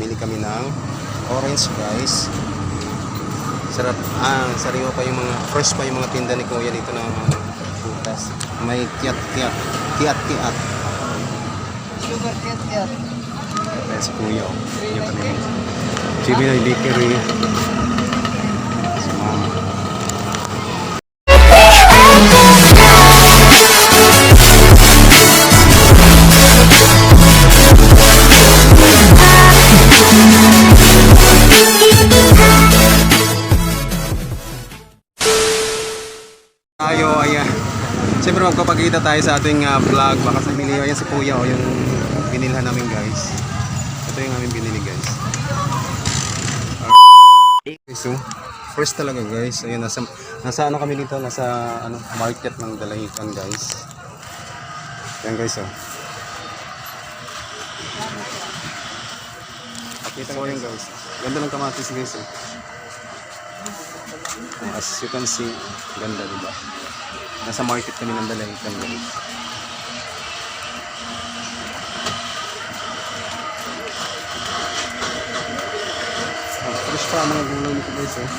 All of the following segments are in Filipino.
Bumili kami ng orange guys. Sarap. Ah, sariwa pa yung mga fresh pa yung mga tinda ni Kuya dito ng mga putas. May kiat-kiat. Kiat-kiat. Sugar cat yan. Ayan si Kuya. Yung kami. Chibinoy Bakery. Siyempre magpapakita tayo sa ating ah, vlog. Baka sa milyo, ayan si Kuya, oh, yung binilhan namin guys. Ito yung aming binili guys. Okay, so, first talaga guys. Ayun, nasa, nasa ano kami dito? Nasa ano, market ng Dalahican guys. Ayan guys, oh. Pakita ko yun guys. Ganda ng kamatis guys, oh. As you can see, ganda diba? Nasa market kami ng Dalahican guys. Ah, fresh pa ang mga gulay nito guys, oh.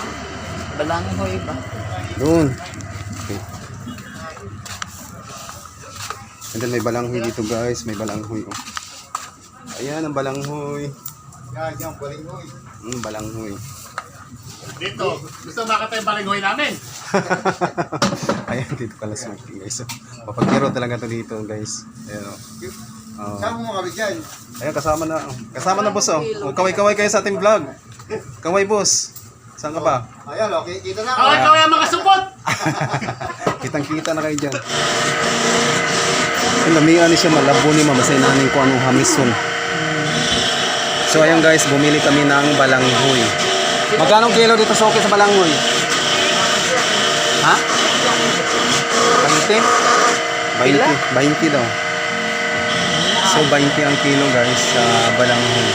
Balangin ho iba. Doon. Okay. And then may balanghoy dito guys, may balanghoy oh. Ayan ang balanghoy. Yan, yan, balinghoy. Mm, balanghoy. Dito, gusto makatay yung balinghoy namin. Ayan dito pala smoking guys. Papaghiro talaga to dito guys. Ayan oh. Oh. Saan mo kami dyan? Ayan kasama na. oh. Kasama na boss oh. oh kaway-kaway kayo sa ating vlog. Kaway boss. Saan ka ba? Ayan, okay, kita na. Ah. Kaway kaway ang mga supot! Kitang kita na kayo dyan. Ang lamian ni siya malabo ni mama sa inanin ko anong hamison. So ayan guys, bumili kami ng balanghoy. Magkano kilo dito sa okay sa balanghoy? Ha? 20? 20, 20 daw. So 20 ang kilo guys sa balanghoy.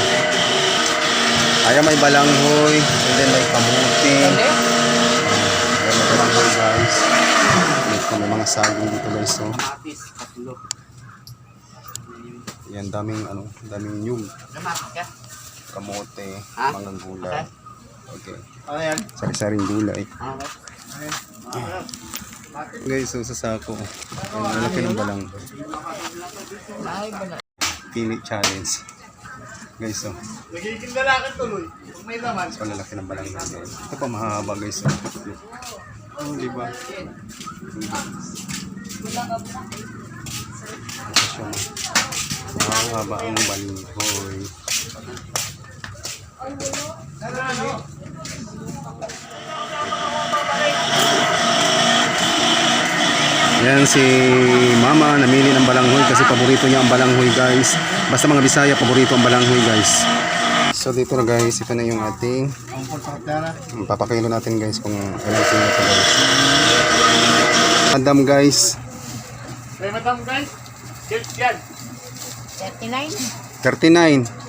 Ayan may balanghoy, and then may kamuti. Ayan may balanghoy guys. May mga saging dito guys. So, Matis, tatlo. yan daming ano, daming ka? kamote, Ha? mga gulay. Okay. Ano yan? Sari-saring gulay. Okay. Guys, so sa sako. Ang lalaki ng balanghoy. Ay, bala. Pili challenge. Guys, so, Nagiging lalaki tuloy. Kung may laman. so lalaki ng balanghoy guys. Ito pa mahaba guys. So. Oh, di ba? Siya. Mahaba ang balanghoy. Yan si Mama namili ng balanghoy kasi paborito niya ang balanghoy guys. Basta mga Bisaya paborito ang balanghoy guys. So dito na guys, ito na yung ating papakilo natin guys kung ilang kilo ito guys. Madam guys, May madam guys. Cheers yan. 39? 39.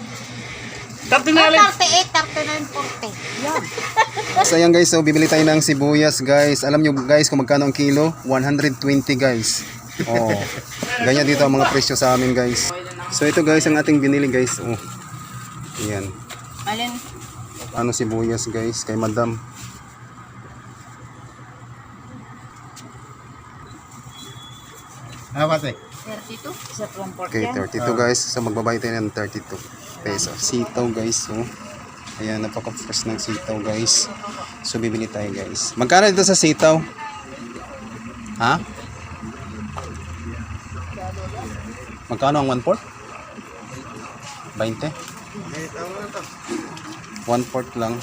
Tapos Ah, na 38, 39, 40. Yan. So ayan guys, so bibili tayo ng sibuyas guys. Alam nyo guys kung magkano ang kilo? 120 guys. Oh. Ganyan dito ang mga presyo sa amin guys. So ito guys ang ating binili guys. Oh. Ayan. Alin? Ano sibuyas guys kay madam. Ano pati? 32? Sa 140 Okay, 32 guys. So magbabayad tayo ng 32 pesos. Sitaw guys. Oh. Ayan, napaka-fresh ng sitaw guys. So bibili tayo guys. Magkano dito sa sitaw? Ha? Magkano ang 1 port? 20? 1 port lang.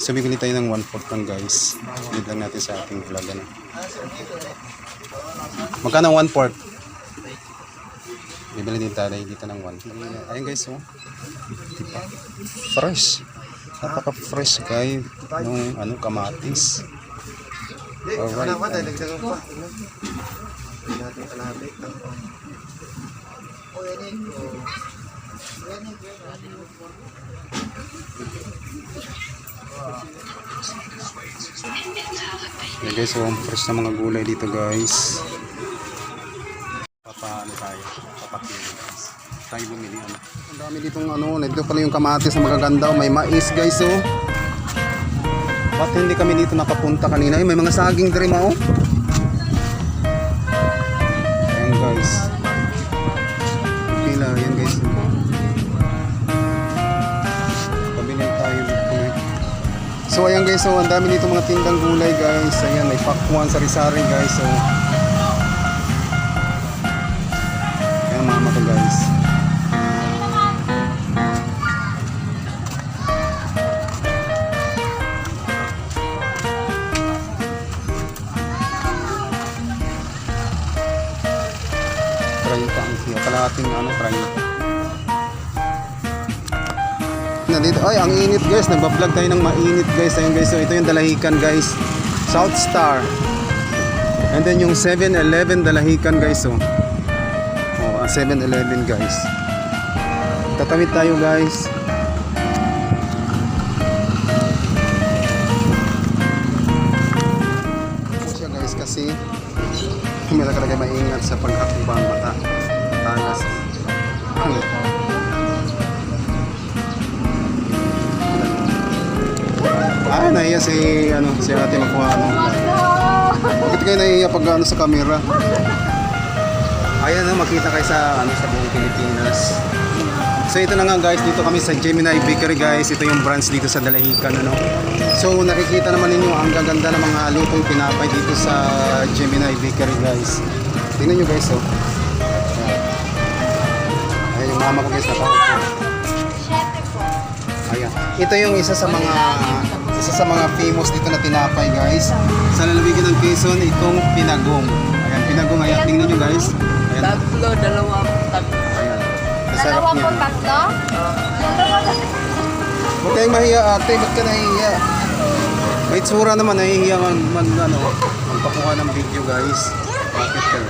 So bibili tayo ng 1 port lang guys. Bibili lang natin sa ating vlog. Ano? Magkano ang 1 port? Bibili din tayo dito ng 1. Ayun guys, oh. Fresh. Napaka-fresh guys. Nung ano, kamatis. Alright. Yeah, guys, so ang fresh na mga gulay dito guys. Tayo? Bumili. ano. Ang dami ditong ano, nandito pala yung kamatis na magaganda. May mais guys oh. Ba't hindi kami dito nakapunta kanina? Ay, may mga saging diri mao. Ayan guys. Pila, yan guys. Pabili tayo dito. eh. So ayan guys, so ang dami dito mga tindang gulay guys. Ayan, may pakwan sari-sari guys. So Kalahating ano, try. Nandito, ay ang init guys. Nagbablog tayo ng mainit guys. Ayun guys, so ito yung dalahikan guys. South Star. And then yung 7-Eleven dalahikan guys. Oh. Oh, ang 7-Eleven guys. Tatawid tayo guys. Nahiya si ano, si ate makuha ano. Bakit kayo nahiya pag ano sa camera? Ayan na makita kayo sa ano sa buong Pilipinas. So ito na nga guys, dito kami sa Gemini Bakery guys. Ito yung branch dito sa Dalahican ano. So nakikita naman ninyo ang gaganda ng mga lutong pinapay dito sa Gemini Bakery guys. Tingnan nyo guys oh. Ayan yung mama ko guys na Ayan. Ito yung isa sa mga isa sa mga famous dito na tinapay guys. Sa lalawigan ng Quezon, itong pinagong. Ayan, pinagong. Ayan, tingnan nyo guys. Ayan. Tatlo, dalawang tatlo. Ayan. Masarap niya. tatlo? Huwag kayong mahiya ate, ba't ka nahihiya? May tsura naman, nahihiya mag, mag ano, magpakuha ng video guys. Bakit ka?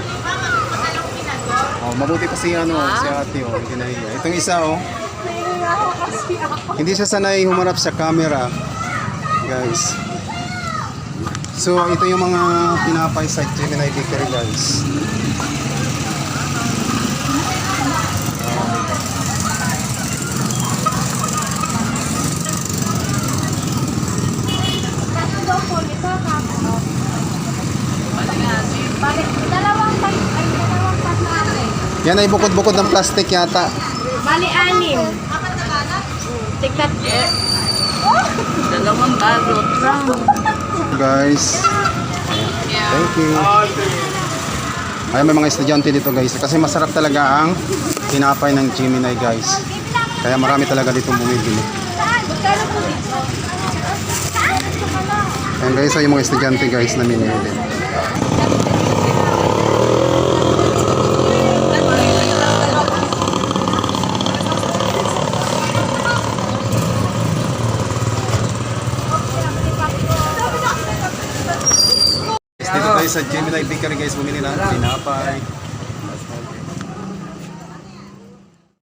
Oh, mabuti pa si ano, si ate oh, hindi nahihiya. Itong isa oh. Hindi siya sanay humarap sa camera. Guys. So, ito yung mga pinapay sa Gemini Bakery guys. Yan ay bukod-bukod ng plastic yata. Bali, anim. Tignan. Dalawang balot lang. Guys. Thank you. Ay, may mga estudyante dito guys. Kasi masarap talaga ang tinapay ng Gemini guys. Kaya marami talaga dito bumibili. Ayan guys, ay yung mga estudyante guys na minili. Guys, sa Gemini Bakery guys, bumili ng tinapay.